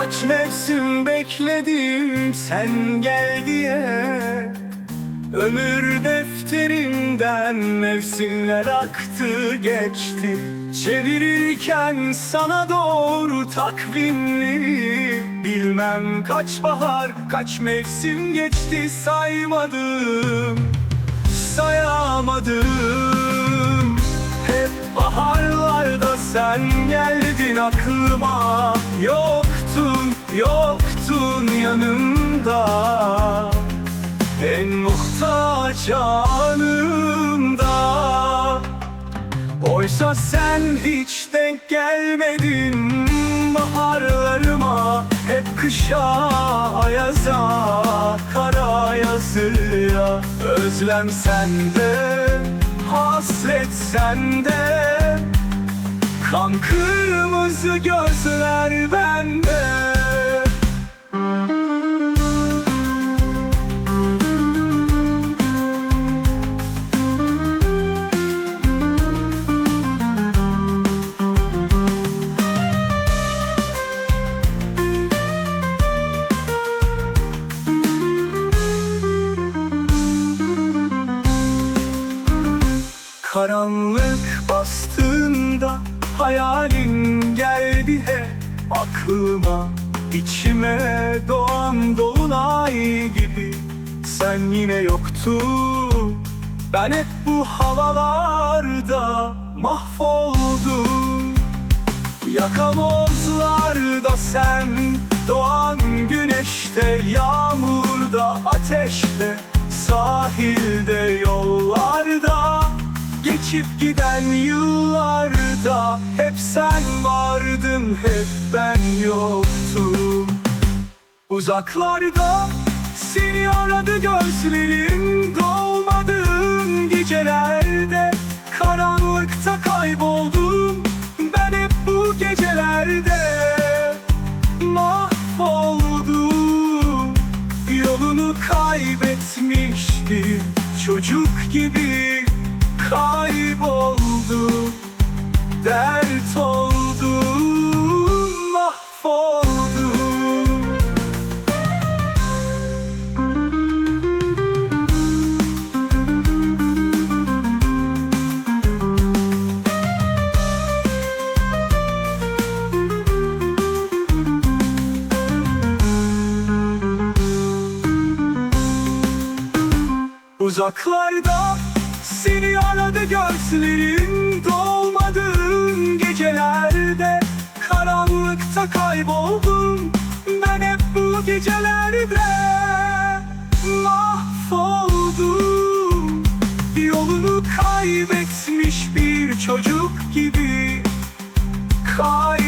Kaç mevsim bekledim sen gel diye. Ömür defterimden mevsimler aktı geçti. Çevirirken sana doğru takvimleri Bilmem kaç bahar kaç mevsim geçti saymadım. Sayamadım. Hep baharlarda sen geldin aklıma. Yoktun yoktun yanımda. En muhtaç anımda. Oysa sen hiç denk gelmedin. Baharlarıma Hep kışa, ayaza, kara yazıya. Özlem sende, hasret sende. Kan kırmızı gözler bende Karanlık bastığında hayalin geldi hep aklıma. İçime doğan dolunay gibi sen yine yoktun. Ben hep bu havalarda mahvoldum. Yakamozlarda sen Doğan güneşte Yağmurda ateşte Sahilde Geçip giden yıllarda Hep sen vardın hep ben yoktum. Uzaklarda seni aradı gözlerim Dolmadığın gecelerde Karanlıkta kayboldum Ben hep bu gecelerde. Mahvoldum Yolunu kaybetmiş bir çocuk gibi Uzaklarda seni aradı gözlerim Dolmadığın gecelerde. Karanlıkta kayboldum Ben hep bu gecelerde. Mahvoldum Yolunu kaybetmiş bir çocuk gibi. Kay